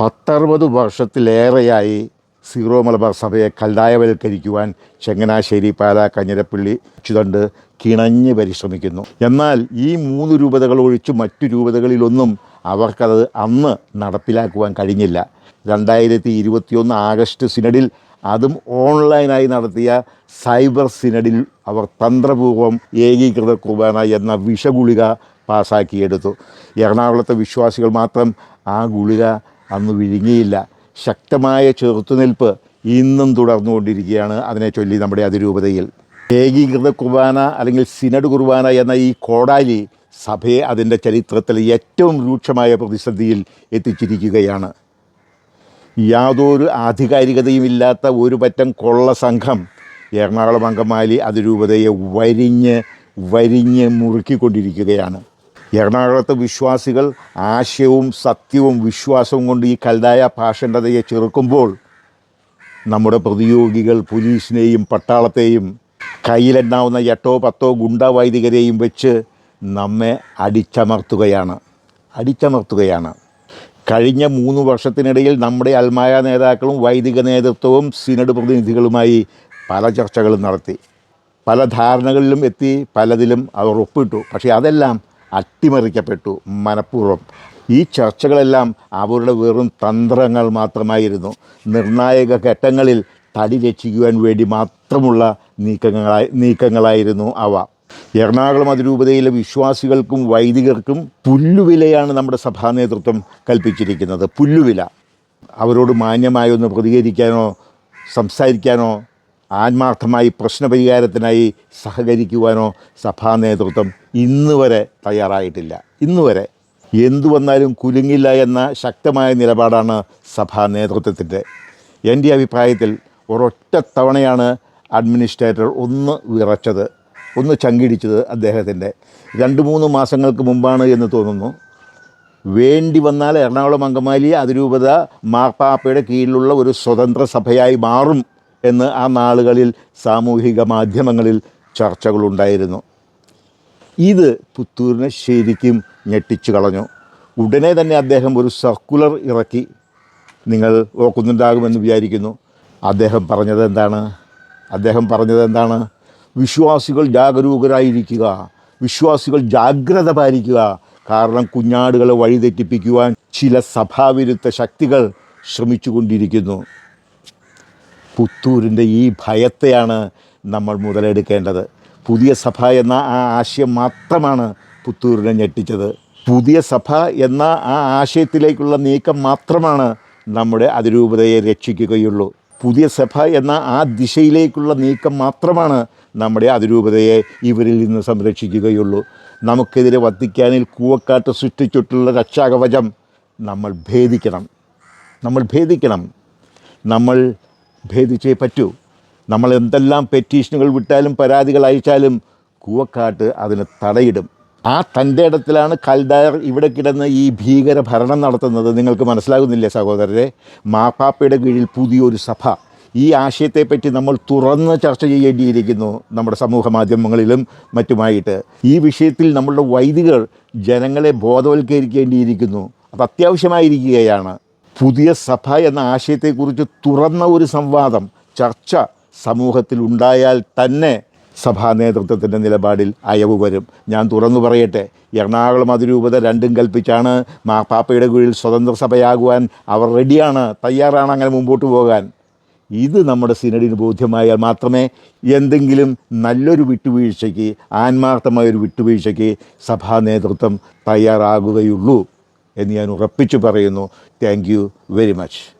പത്തറുപത് വർഷത്തിലേറെയായി സീറോ മലബാർ സഭയെ കല്ലായവൽക്കരിക്കുവാൻ ചെങ്ങനാശ്ശേരി പാല കഞ്ഞിരപ്പള്ളി ചുതണ്ട് കിണഞ്ഞ് പരിശ്രമിക്കുന്നു. എന്നാൽ ഈ മൂന്ന് രൂപതകൾ ഒഴിച്ച് മറ്റു രൂപതകളിലൊന്നും അവർക്കത് അന്ന് നടപ്പിലാക്കുവാൻ കഴിഞ്ഞില്ല. രണ്ടായിരത്തി ഇരുപത്തിയൊന്ന് ആഗസ്റ്റ് സിനഡിൽ അതും ഓൺലൈനായി നടത്തിയ സൈബർ സിനഡിൽ അവർ തന്ത്രപൂർവം ഏകീകൃത കുർബാന എന്ന വിഷഗുളിക പാസാക്കിയെടുത്തു. എറണാകുളത്തെ വിശ്വാസികൾ മാത്രം ആ ഗുളിക അന്ന് വിഴുങ്ങിയില്ല. ശക്തമായ ചെറുത്തുനിൽപ്പ് ഇന്നും തുടർന്നുകൊണ്ടിരിക്കുകയാണ് അതിനെ ചൊല്ലി നമ്മുടെ അതിരൂപതയിൽ. ഏകീകൃത കുർബാന അല്ലെങ്കിൽ സിനഡ് കുർബാന എന്ന ഈ കോടാലി സഭയെ അതിന്റെ ചരിത്രത്തിൽ ഏറ്റവും രൂക്ഷമായ പ്രതിസന്ധിയിൽ എത്തിച്ചിരിക്കുകയാണ്. യാതൊരു ആധികാരികതയുമില്ലാത്ത ഒരു പറ്റം കൊള്ള സംഘം എറണാകുളം അങ്കമാലി അതിരൂപതയെ വരിഞ്ഞ് വരിഞ്ഞ് മുറുക്കിക്കൊണ്ടിരിക്കുകയാണ്. എറണാകുളത്തെ വിശ്വാസികൾ ആശയവും സത്യവും വിശ്വാസവും കൊണ്ട് ഈ കൽതായ ഭാഷണ്ഡതയെ ചെറുക്കുമ്പോൾ നമ്മുടെ പ്രതിയോഗികൾ പോലീസിനെയും പട്ടാളത്തെയും കയ്യിലെണ്ണാവുന്ന എട്ടോ പത്തോ ഗുണ്ടവൈദികരെയും വെച്ച് നമ്മെ അടിച്ചമർത്തുകയാണ്. അടിച്ചമർത്തുകയാണ്. കഴിഞ്ഞ മൂന്ന് വർഷത്തിനിടയിൽ നമ്മുടെ അൽമായ നേതാക്കളും വൈദിക നേതൃത്വവും സിനഡ് പ്രതിനിധികളുമായി പല ചർച്ചകളും നടത്തി. പല ധാരണകളിലും എത്തി പലതിലും അവർ ഒപ്പിട്ടു. പക്ഷേ അതെല്ലാം അട്ടിമറിക്കപ്പെട്ടു മനഃപൂർവം. ഈ ചർച്ചകളെല്ലാം അവരുടെ വെറും തന്ത്രങ്ങൾ മാത്രമായിരുന്നു. നിർണായക ഘട്ടങ്ങളിൽ തടി രക്ഷിക്കുവാൻ വേണ്ടി മാത്രമുള്ള നീക്കങ്ങളായി നീക്കങ്ങളായിരുന്നു അവ. എറണാകുളം അതിരൂപതയിലെ വിശ്വാസികൾക്കും വൈദികർക്കും പുല്ലുവിലയാണ് നമ്മുടെ സഭാ നേതൃത്വം കൽപ്പിച്ചിരിക്കുന്നത്. പുല്ലുവില. അവരോട് മാന്യമായൊന്ന് പ്രതികരിക്കാനോ സംസാരിക്കാനോ ആത്മാർത്ഥമായി പ്രശ്നപരിഹാരത്തിനായി സഹകരിക്കുവാനോ സഭാ നേതൃത്വം ഇന്ന് വരെ തയ്യാറായിട്ടില്ല. ഇന്ന് വരെ എന്തു വന്നാലും കുലുങ്ങില്ല എന്ന ശക്തമായ നിലപാടാണ് സഭാ നേതൃത്വത്തിന്റെ. എന്റെ അഭിപ്രായത്തിൽ ഒരൊറ്റ തവണയാണ് അഡ്മിനിസ്ട്രേറ്റർ ഒന്ന് വിറച്ചത് ഒന്ന് ചങ്കിടിച്ചത് അദ്ദേഹത്തിന്റെ. രണ്ട് മൂന്ന് മാസങ്ങൾക്ക് മുമ്പാണ് എന്ന് തോന്നുന്നു. വേണ്ടി വന്നാൽ എറണാകുളം അങ്കമാലി അതിരൂപത മാർപ്പാപ്പയുടെ കീഴിലുള്ള ഒരു സ്വതന്ത്ര സഭയായി മാറും എന്ന് ആ നാളുകളിൽ സാമൂഹിക മാധ്യമങ്ങളിൽ ചർച്ചകളുണ്ടായിരുന്നു. ഇത് പുത്തൂരിനെ ശരിക്കും ഞെട്ടിച്ചു കളഞ്ഞു. ഉടനെ തന്നെ അദ്ദേഹം ഒരു സർക്കുലർ ഇറക്കി. നിങ്ങൾ ഓർക്കുന്നുണ്ടാകുമെന്ന് വിചാരിക്കുന്നു. അദ്ദേഹം പറഞ്ഞത് എന്താണ്? അദ്ദേഹം പറഞ്ഞത് എന്താണ്? വിശ്വാസികൾ ജാഗരൂകരായിരിക്കുക. വിശ്വാസികൾ ജാഗ്രത പാലിക്കുക. കാരണം കുഞ്ഞാടുകളെ വഴിതെറ്റിപ്പിക്കുവാൻ ചില സഭാവിരുദ്ധ ശക്തികൾ ശ്രമിച്ചുകൊണ്ടിരിക്കുന്നു. പുത്തൂരിന്റെ ഈ ഭയത്തെയാണ് നമ്മൾ മുതലെടുക്കേണ്ടത്. പുതിയ സഭ എന്ന ആ ആശയം മാത്രമാണ് പുത്തൂരിനെ ഞെട്ടിച്ചത്. പുതിയ സഭ എന്ന ആ ആശയത്തിലേക്കുള്ള നീക്കം മാത്രമാണ് നമ്മുടെ അതിരൂപതയെ രക്ഷിക്കുകയുള്ളൂ. പുതിയ സഭ എന്ന ആ ദിശയിലേക്കുള്ള നീക്കം മാത്രമാണ് നമ്മുടെ അതിരൂപതയെ ഇവരിൽ നിന്ന് സംരക്ഷിക്കുകയുള്ളൂ. നമുക്കെതിരെ വത്തിക്കാനിൽ കൂവക്കാട്ട് സൃഷ്ടിച്ചിട്ടുള്ള രക്ഷാകവചം നമ്മൾ ഭേദിക്കണം. നമ്മൾ ഭേദിക്കണം. നമ്മൾ ഭേദിച്ചേ പറ്റൂ. നമ്മൾ എന്തെല്ലാം പെറ്റീഷനുകൾ വിട്ടാലും പരാതികൾ അയച്ചാലും കൂവക്കാട്ട് അതിന് തടയിടും. ആ തന്റെ ഇടത്തിലാണ് കൽദാർ ഇവിടെ കിടന്ന് ഈ ഭീകര ഭരണം നടത്തുന്നത്. നിങ്ങൾക്ക് മനസ്സിലാകുന്നില്ലേ സഹോദരരെ? മാപ്പാപ്പയുടെ കീഴിൽ പുതിയൊരു സഭ. ഈ ആശയത്തെപ്പറ്റി നമ്മൾ തുറന്ന് ചർച്ച ചെയ്യേണ്ടിയിരിക്കുന്നു നമ്മുടെ സമൂഹ മാധ്യമങ്ങളിലും മറ്റുമായിട്ട്. ഈ വിഷയത്തിൽ നമ്മളുടെ വൈദികർ ജനങ്ങളെ ബോധവൽക്കരിക്കേണ്ടിയിരിക്കുന്നു. അത് അത്യാവശ്യമായിരിക്കുകയാണ്. പുതിയ സഭ എന്ന ആശയത്തെക്കുറിച്ച് തുറന്ന ഒരു സംവാദം ചർച്ച സമൂഹത്തിൽ ഉണ്ടായാൽ തന്നെ സഭാ നേതൃത്വത്തിന്റെ നിലപാടിൽ അയവ് വരും. ഞാൻ തുറന്നു പറയട്ടെ എറണാകുളം അതിരൂപത രണ്ടും കൽപ്പിച്ചാണ് മാപ്പാപ്പയുടെ കീഴിൽ സ്വതന്ത്ര സഭയാകുവാൻ അവർ റെഡിയാണ് തയ്യാറാണ് അങ്ങനെ മുമ്പോട്ട് പോകാൻ. ഇത് നമ്മുടെ സിനഡിന് ബോധ്യമായാൽ മാത്രമേ എന്തെങ്കിലും നല്ലൊരു വിട്ടുവീഴ്ചയ്ക്ക് ആത്മാർത്ഥമായൊരു വിട്ടുവീഴ്ചയ്ക്ക് സഭാ നേതൃത്വം തയ്യാറാകുകയുള്ളൂ. എന്ന് ഞാൻ ഉറപ്പിച്ചു പറയുന്നു. Thank very much